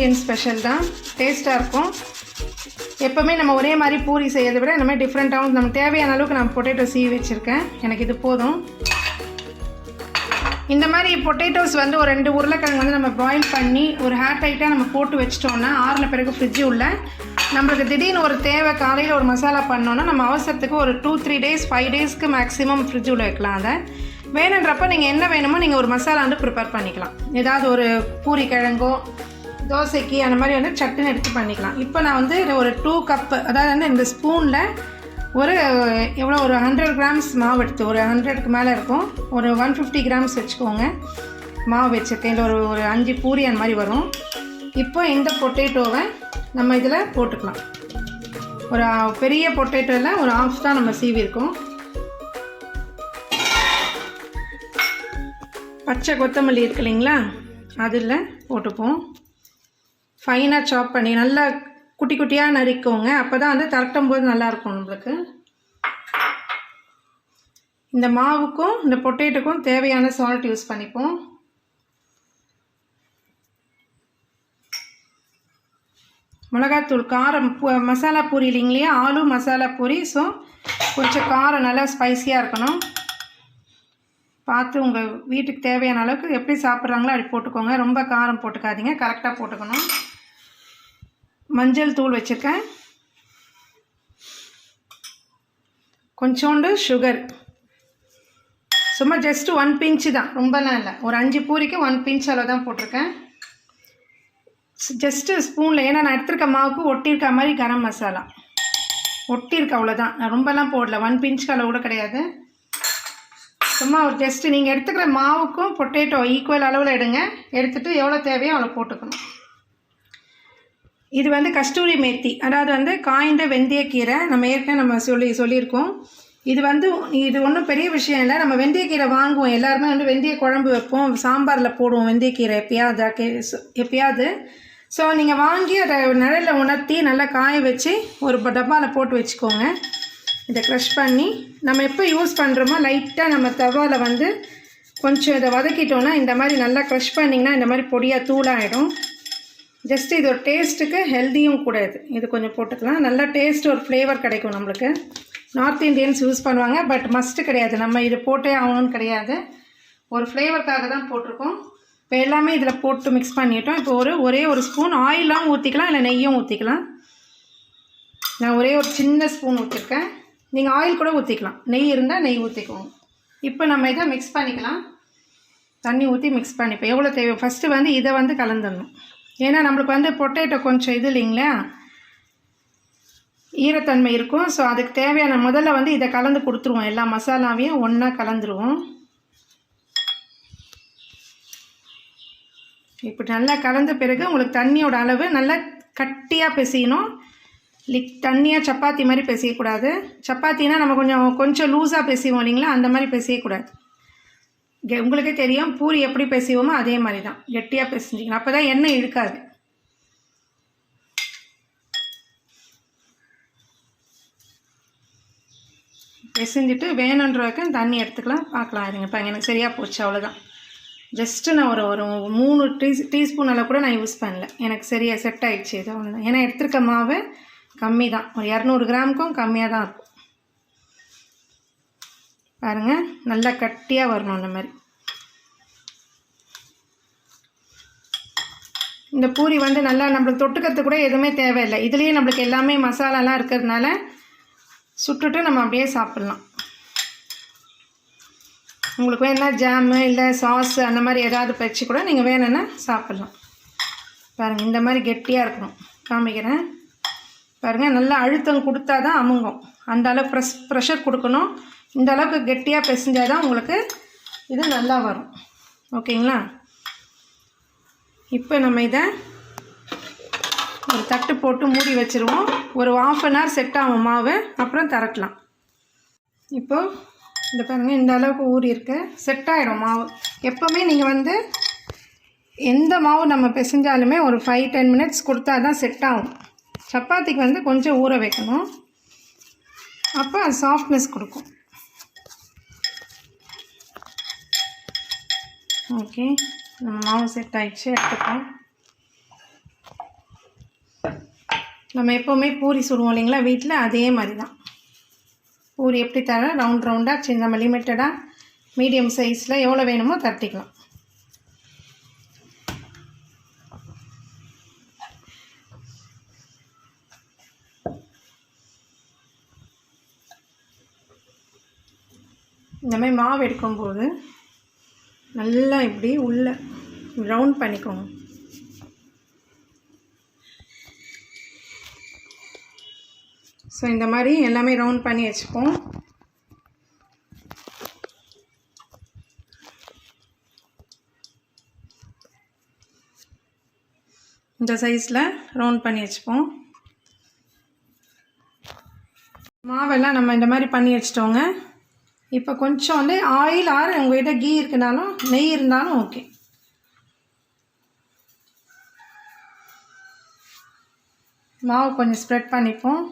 Indian special தான். டேஸ்ட்டாக இருக்கும். எப்போவுமே நம்ம ஒரே மாதிரி பூரி செய்யறதை விட இந்த மாதிரி டிஃப்ரெண்ட்டாகவும் நமக்கு தேவையான அளவுக்கு நான் பொட்டேட்டோ சீவி வச்சுருக்கேன். எனக்கு இது போதும். இந்த மாதிரி பொட்டேட்டோஸ் வந்து ஒரு ரெண்டு உருளைக்கிழங்கு வந்து நம்ம பாயில் பண்ணி ஒரு ஹேர் டைட்டாக நம்ம போட்டு வச்சிட்டோன்னா ஆறின பிறகு ஃப்ரிட்ஜு உள்ள நம்மளுக்கு திடீர்னு ஒரு தேவை காலையில் ஒரு மசாலா பண்ணோன்னா நம்ம அவசரத்துக்கு ஒரு டூ த்ரீ டேஸ் ஃபைவ் டேஸ்க்கு மேக்ஸிமம் ஃப்ரிட்ஜ் உள்ள வைக்கலாம் அதை. வேணுன்றப்ப நீங்கள் என்ன வேணுமோ நீங்கள் ஒரு மசாலா வந்து ப்ரிப்பேர் பண்ணிக்கலாம். ஏதாவது ஒரு பூரி கிழங்கோ தோசைக்கு அந்த மாதிரி வந்து சட்டுன்னு எடுத்து பண்ணிக்கலாம். இப்போ நான் வந்து ஒரு டூ கப்பு அதாவது வந்து இந்த ஸ்பூனில் ஒரு எவ்வளோ ஒரு ஹண்ட்ரட் கிராம்ஸ் மாவு எடுத்து ஒரு ஹண்ட்ரடுக்கு மேலே இருக்கும். ஒரு ஒன் ஃபிஃப்டி கிராம்ஸ் வச்சுக்கோங்க. மாவு வச்சுருக்கேன் இதில் ஒரு ஒரு அஞ்சு பூரி அந்த மாதிரி வரும். இப்போ இந்த பொட்டேட்டோவை நம்ம இதில் போட்டுக்கலாம். ஒரு பெரிய பொட்டேட்டோவில் ஒரு ஆஃப் தான் நம்ம சீவிருக்கோம் பச்சை கொத்தமல்லி இருக்கு இல்லைங்களா? அதில் போட்டுப்போம். ஃபைனாக சாப் பண்ணி நல்லா குட்டி குட்டியாக நறுக்கோங்க அப்போ தான் வந்து தரட்டும் போது நல்லாயிருக்கும் நம்மளுக்கு. இந்த மாவுக்கும் இந்த பொட்டேட்டோக்கும் தேவையான சால்ட் யூஸ் பண்ணிப்போம். மிளகாத்தூள் காரம் பூ- மசாலா பூரி இல்லைங்களையா ஆலு மசாலா பூரி. ஸோ கொஞ்சம் காரம் நல்லா ஸ்பைஸியாக இருக்கணும். பார்த்து உங்கள் வீட்டுக்கு தேவையான அளவுக்கு எப்படி சாப்பிட்றாங்களோ அப்படி போட்டுக்கோங்க. ரொம்ப காரம் போட்டுக்காதீங்க. கரெக்டாக போட்டுக்கணும். மஞ்சள் தூள் வச்சுருக்கேன். கொஞ்சோண்டு சுகர் சும்மா ஜஸ்ட்டு ஒன் பிஞ்சு தான். ரொம்பலாம் இல்லை. ஒரு அஞ்சு பூரிக்கு ஒன் பிஞ்ச் அளவு தான் போட்டிருக்கேன். ஜஸ்ட்டு ஸ்பூனில் ஏன்னா நான் எடுத்திருக்க மாவுக்கு ஒட்டியிருக்க மாதிரி கரம் மசாலா. ஒட்டியிருக்க அவ்வளோதான் நான் ரொம்பலாம் போடல. ஒன் பிஞ்சுக்கு அளவு கூட கிடையாது. சும்மா ஒரு ஜஸ்ட்டு நீங்கள் எடுத்துக்கிற மாவுக்கும் பொட்டேட்டோ ஈக்குவல் அளவில் எடுங்க. எடுத்துகிட்டு எவ்வளோ தேவையோ அவ்வளோ போட்டுக்கணும். இது வந்து கஸ்தூரி மேத்தி. அதாவது வந்து காய்ந்த வெந்தயக்கீரை நம்ம ஏற்கனவே நம்ம சொல்லி சொல்லியிருக்கோம். இது வந்து இது ஒன்றும் பெரிய விஷயம் இல்லை. நம்ம வெந்தயக்கீரை வாங்குவோம். எல்லாருமே வந்து வெந்தய குழம்பு வைப்போம். சாம்பாரில் போடுவோம் வெந்தயக்கீரை எப்பயாவது எப்பயாவது. ஸோ நீங்கள் வாங்கி அதை நிழலில் உணர்த்தி நல்லா காய வச்சு ஒரு டப்பாவில் போட்டு வச்சுக்கோங்க. இதை க்ரஷ் பண்ணி நம்ம எப்போ யூஸ் பண்ணுறோமோ லைட்டாக நம்ம தவாவில் வந்து கொஞ்சம் இதை வதக்கிட்டோன்னா இந்த மாதிரி நல்லா க்ரஷ் பண்ணிங்கன்னா இந்த மாதிரி பொடியாக தூளாகிடும் ஜஸ்ட் இது ஒரு டேஸ்ட்டுக்கு ஹெல்த்தியும் கூட இது. இது கொஞ்சம் போட்டுக்கலாம். நல்ல டேஸ்ட் ஒரு ஃப்ளேவர் கிடைக்கும் நம்மளுக்கு. நார்த் இந்தியன்ஸ் யூஸ் பண்ணுவாங்க பட் மஸ்ட்டு கிடையாது. நம்ம இது போட்டே ஆகணும்னு கிடையாது. ஒரு ஃப்ளேவருக்காக தான் போட்டிருக்கோம். இப்போ எல்லாமே இதில் போட்டு மிக்ஸ் பண்ணிட்டோம். இப்போ ஒரு ஒரே ஒரு ஸ்பூன் ஆயிலாம் ஊற்றிக்கலாம் இல்லை நெய்யும் ஊற்றிக்கலாம் நான் ஒரே ஒரு சின்ன ஸ்பூன் ஊற்றிருக்கேன் நீங்கள் ஆயில் கூட ஊற்றிக்கலாம் நெய் இருந்தால் நெய் ஊற்றிக்குவோம் இப்போ நம்ம இதை மிக்ஸ் பண்ணிக்கலாம். தண்ணி ஊற்றி மிக்ஸ் பண்ணிப்போம். எவ்வளோ தேவை ஃபஸ்ட்டு வந்து இதை வந்து கலந்துடணும். ஏன்னா நம்மளுக்கு வந்து பொட்டேட்டோ கொஞ்சம் இது இல்லைங்களா? ஈரத்தன்மை இருக்கும். ஸோ அதுக்கு தேவையான முதல்ல வந்து இதை கலந்து கொடுத்துருவோம். எல்லா மசாலாவையும் ஒன்றா கலந்துருவோம். இப்படி நல்லா கலந்த பிறகு உங்களுக்கு தண்ணியோட அளவு நல்லா கட்டியாக பிசையணும். லிக் தண்ணியாக சப்பாத்தி மாதிரி பிசையக்கூடாது. சப்பாத்தினா நம்ம கொஞ்சம் கொஞ்சம் லூஸாக பிசைவோம் இல்லைங்களா? அந்த மாதிரி பிசையக்கூடாது. உங்களுக்கே தெரியும் பூரி எப்படி பேசுவோமோ அதே மாதிரி தான் கெட்டியாக பிசைஞ்சிக்கணும். அப்போ தான் எண்ணெய் இழுக்காது. பிசைஞ்சிட்டு வேணுன்றதுக்கு தண்ணி எடுத்துக்கலாம். பார்க்கலாம் இருங்க. இப்போ எனக்கு சரியாக போச்சு அவ்வளோதான் ஜஸ்ட்டு நான் ஒரு ஒரு மூணு டீ டீஸ்பூன் அளவு கூட நான் யூஸ் பண்ணல. எனக்கு சரியாக செட் ஆகிடுச்சு இது அவ்வளோதான் ஏன்னா எடுத்திருக்க மாவு கம்மி தான் ஒரு இரநூறு கிராமுக்கும் கம்மியாக தான் இருக்கும். பாருங்கள் நல்லா கட்டியாக வரணும் இந்த மாதிரி. இந்த பூரி வந்து நல்லா நம்மளுக்கு தொட்டுக்கிறது கூட எதுவுமே தேவையில்லை. இதுலேயே நம்மளுக்கு எல்லாமே மசாலாலாம் இருக்கிறதுனால சுட்டுட்டு நம்ம அப்படியே சாப்பிட்லாம். உங்களுக்கு வேணால் ஜாமு இல்லை சாஸ் அந்த மாதிரி ஏதாவது வச்சு கூட நீங்கள் வேணும்னா சாப்பிட்லாம். பாருங்கள் இந்த மாதிரி கெட்டியாக இருக்கணும். காமிக்கிறேன். பாருங்கள் நல்லா அழுத்தம் கொடுத்தா தான் அமுங்கும். அந்த அளவு ப்ரெஷ் ப்ரெஷர் கொடுக்கணும். இந்த அளவுக்கு கெட்டியாக பிசைஞ்சால் தான் உங்களுக்கு இது நல்லா வரும். ஓகேங்களா? இப்போ நம்ம இதை ஒரு தட்டு போட்டு மூடி வச்சுருவோம். ஒரு ஆஃப் அன் ஹவர் செட் ஆகும் மாவு. அப்புறம் திரட்டலாம். இப்போது இந்த பாருங்கள் இந்த அளவுக்கு ஊறி இருக்கு. செட் ஆகிடும் மாவு. எப்போவுமே நீங்கள் வந்து எந்த மாவு நம்ம பிசைஞ்சாலுமே ஒரு ஃபைவ் டென் மினிட்ஸ் கொடுத்தா தான் செட் ஆகும். சப்பாத்திக்கு வந்து கொஞ்சம் ஊற வைக்கணும். அப்போ அது சாஃப்ட்னஸ் கொடுக்கும். ஓகே நம்ம மாவு செட் ஆகிடுச்சு எடுத்துக்கலாம். நம்ம எப்போவுமே பூரி சுடுவோம் இல்லைங்களா வீட்டில் அதே மாதிரி தான் பூரி எப்படி தர ரவுண்ட் ரவுண்டாக சின்ன நம்ம லிமிட்டடாக மீடியம் சைஸில் எவ்வளோ வேணுமோ தட்டிக்கலாம். இந்த மாதிரி மாவு எடுக்கும்போது நல்லா இப்படி உள்ளே ரவுண்ட் பண்ணிக்கோங்க. ஸோ இந்த மாதிரி எல்லாமே ரவுண்ட் பண்ணி வச்சுப்போம். இந்த சைஸில் ரவுண்ட் பண்ணி வச்சுப்போம். மாவெல்லாம் நம்ம இந்த மாதிரி பண்ணி வச்சிட்டோங்க. இப்போ கொஞ்சம் வந்து ஆயில் ஆறு உங்கள்கிட்ட கீ இருக்குனாலும் நெய் இருந்தாலும் ஓகே மாவு கொஞ்சம் ஸ்ப்ரெட் பண்ணிப்போம்.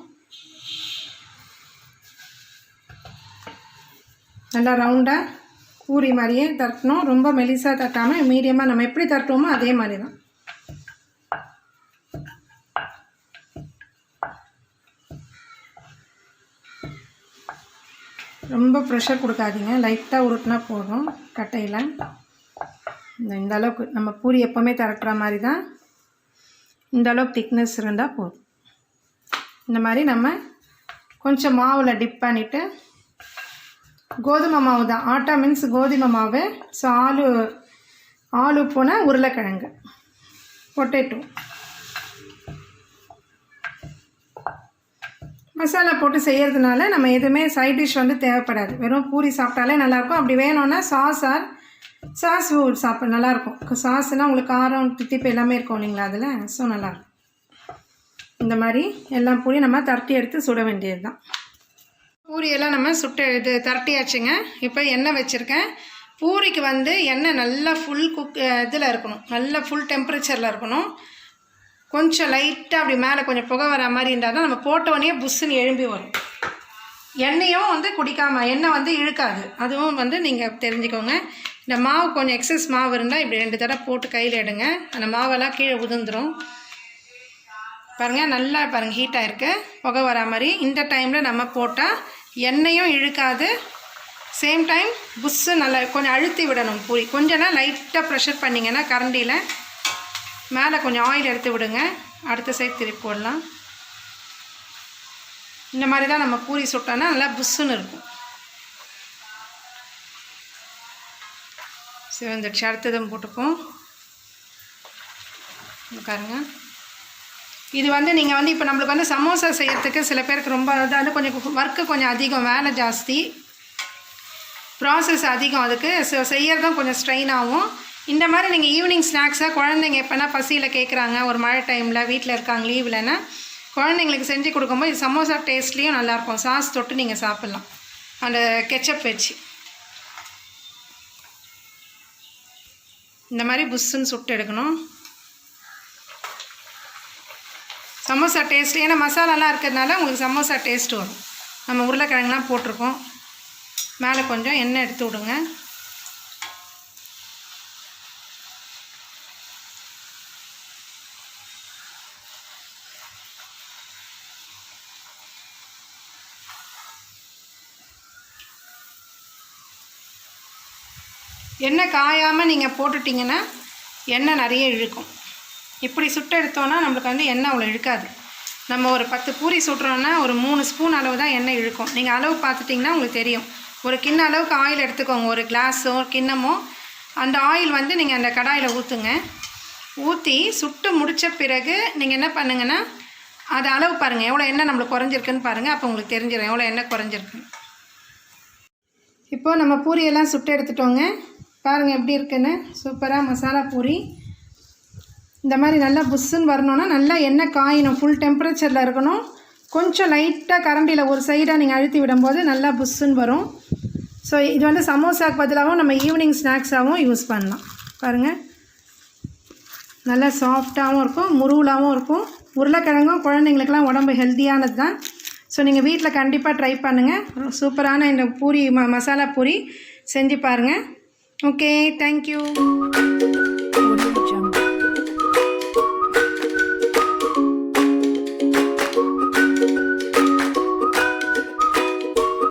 நல்லா ரவுண்டாக பூரி மாதிரியே தட்டணும். ரொம்ப மெலிசாக தட்டாமல் மீடியமாக நம்ம எப்படி தட்டுவோமோ அதே மாதிரி தான் ரொம்ப ப்ரெஷர் கொடுக்காதீங்க. லைட்டாக உருட்டினா போதும். கட்டையில். இந்த இந்த அளவுக்கு நம்ம பூரி எப்போவுமே திரட்டுற மாதிரி தான் இந்த அளவுக்கு திக்னஸ் இருந்தால் போதும். இந்த மாதிரி நம்ம கொஞ்சம் மாவில் டிப் பண்ணிவிட்டு கோதுமை மாவு தான். ஆட்டா மீன்ஸ் கோதுமை மாவு. ஸோ ஆலு ஆலு போனால் உருளைக்கிழங்கு. பொட்டேட்டோ மசாலா போட்டு செய்கிறதுனால நம்ம எதுவுமே சைட் டிஷ் வந்து தேவைப்படாது. வெறும் பூரி சாப்பிட்டாலே நல்லாயிருக்கும். அப்படி வேணும்னா சாஸ் ஆர் சாஸ் சாப்பிட நல்லாயிருக்கும். சாஸ்னால் உங்களுக்கு காரம் தித்திப்பு எல்லாமே இருக்கும் இல்லைங்களா அதில்? ஸோ நல்லாயிருக்கும். இந்த மாதிரி எல்லா பூரியும் நம்ம தரட்டி எடுத்து சுட வேண்டியது தான் பூரியெல்லாம் நம்ம சுட்டு இது தரட்டியாச்சுங்க இப்போ எண்ணெய் வச்சுருக்கேன். பூரிக்கு வந்து எண்ணெய் நல்லா ஃபுல் குக் இதில் இருக்கணும். நல்லா ஃபுல் டெம்பரேச்சரில் இருக்கணும். கொஞ்சம் லைட்டாக அப்படி மேலே கொஞ்சம் புகை வர மாதிரி இருந்தால் தான் நம்ம போட்டோடனே புஷ்ஷுன்னு எழும்பி வரும். எண்ணெயும் வந்து குடிக்காமல் எண்ணெய் வந்து இழுக்காது. அதுவும் வந்து நீங்கள் தெரிஞ்சுக்கோங்க. இந்த மாவு கொஞ்சம் எக்ஸஸ் மாவு இருந்தால் இப்படி ரெண்டு தடவை போட்டு கையில் எடுங்க. அந்த மாவெல்லாம் கீழே உதிர்ந்துடும் பாருங்கள் நல்லா பாருங்கள் ஹீட்டாக இருக்குது புகை வரா மாதிரி. இந்த டைமில் நம்ம போட்டால் எண்ணெயும் இழுக்காது. சேம் டைம் புஷ்ஷு நல்லா கொஞ்சம் அழுத்தி விடணும். பூரி கொஞ்சம்னா லைட்டாக ப்ரெஷர் பண்ணிங்கன்னா கரண்டியில் மேலே கொஞ்சம் ஆயில் எடுத்து விடுங்க. அடுத்த சைட் திருப்பி போடலாம். இந்த மாதிரி தான் நம்ம பூரி சுட்டோன்னா நல்லா புஷ்ஷுன்னு இருக்கும். சிவந்துடுச்சு அடுத்ததும் போட்டுப்போம். பாருங்க. இது வந்து நீங்கள் வந்து இப்போ நம்மளுக்கு வந்து சமோசா செய்யறதுக்கு சில பேருக்கு ரொம்ப அதாவது கொஞ்சம் ஒர்க்கு கொஞ்சம் அதிகம் வேலை ஜாஸ்தி. ப்ராசஸ் அதிகம் அதுக்கு. செய்யறதும் கொஞ்சம் ஸ்ட்ரெயின் ஆகும். இந்த மாதிரி நீங்கள் ஈவினிங் ஸ்நாக்ஸாக குழந்தைங்க எப்போனா பசியில் கேட்குறாங்க ஒரு மழை டைமில் வீட்டில் இருக்காங்க லீவ்லன்னா குழந்தைங்களுக்கு செஞ்சு கொடுக்கும்போது இது சமோசா டேஸ்ட்லேயும் நல்லாயிருக்கும். சாஸ் தொட்டு நீங்கள் சாப்பிட்லாம். அந்த கெச்சப் வச்சு. இந்த மாதிரி புஷ்ஷுன்னு சுட்டு எடுக்கணும். சமோசா டேஸ்ட் ஏன்னா மசாலாலாம் இருக்கிறதுனால உங்களுக்கு சமோசா டேஸ்ட் வரும். நம்ம உருளைக்கிழங்குலாம் போட்டிருக்கோம். மேலே கொஞ்சம் எண்ணெய் எடுத்து விடுங்க. எண்ணெய் காயாமல் நீங்கள் போட்டுட்டிங்கன்னா எண்ணெய் நிறைய இழுக்கும். இப்படி சுட்டு எடுத்தோன்னா நம்மளுக்கு வந்து எண்ணெய் அவ்வளோ இழுக்காது. நம்ம ஒரு பத்து பூரி சுட்டுறோன்னா ஒரு மூணு ஸ்பூன் அளவு தான் எண்ணெய் இழுக்கும். நீங்கள் அளவு பார்த்துட்டிங்கன்னா உங்களுக்கு தெரியும். ஒரு கிண்ண அளவுக்கு ஆயில் எடுத்துக்கோங்க. ஒரு கிளாஸோ கிண்ணமோ அந்த ஆயில் வந்து நீங்கள் அந்த கடாயில் ஊற்றுங்க ஊற்றி சுட்டு முடித்த பிறகு நீங்கள் என்ன பண்ணுங்கன்னா அது அளவு பாருங்கள் எவ்வளோ எண்ணெய் நம்மளுக்கு குறைஞ்சிருக்குன்னு பாருங்கள் அப்போ உங்களுக்கு தெரிஞ்சிடும் எவ்வளோ எண்ணெய் குறைஞ்சிருக்குன்னு. இப்போது நம்ம பூரியெல்லாம் சுட்டு எடுத்துட்டோங்க. பாருங்கள் எப்படி இருக்குன்னு. சூப்பராக மசாலா பூரி. இந்த மாதிரி நல்லா புஷ்ஷுன்னு வரணுன்னா நல்லா எண்ணெய் காயணும். ஃபுல் டெம்பரேச்சரில் இருக்கணும். கொஞ்சம் லைட்டாக கரண்டியில் ஒரு சைடாக நீங்கள் அழுத்தி விடும்போது நல்லா புஷ்ஷுன்னு வரும். ஸோ இது வந்து சமோசாக்கு பதிலாகவும் நம்ம ஈவினிங் ஸ்நாக்ஸாகவும் யூஸ் பண்ணலாம். பாருங்கள் நல்லா சாஃப்டாகவும் இருக்கும் முருவலாகவும் இருக்கும். உருளைக்கிழங்கும் குழந்தைங்களுக்கெல்லாம் உடம்பு ஹெல்த்தியானது தான். ஸோ நீங்கள் வீட்டில் கண்டிப்பாக ட்ரை பண்ணுங்கள் சூப்பரான இந்த பூரி ம மசாலா பூரி செஞ்சு பாருங்கள் Okay, thank you.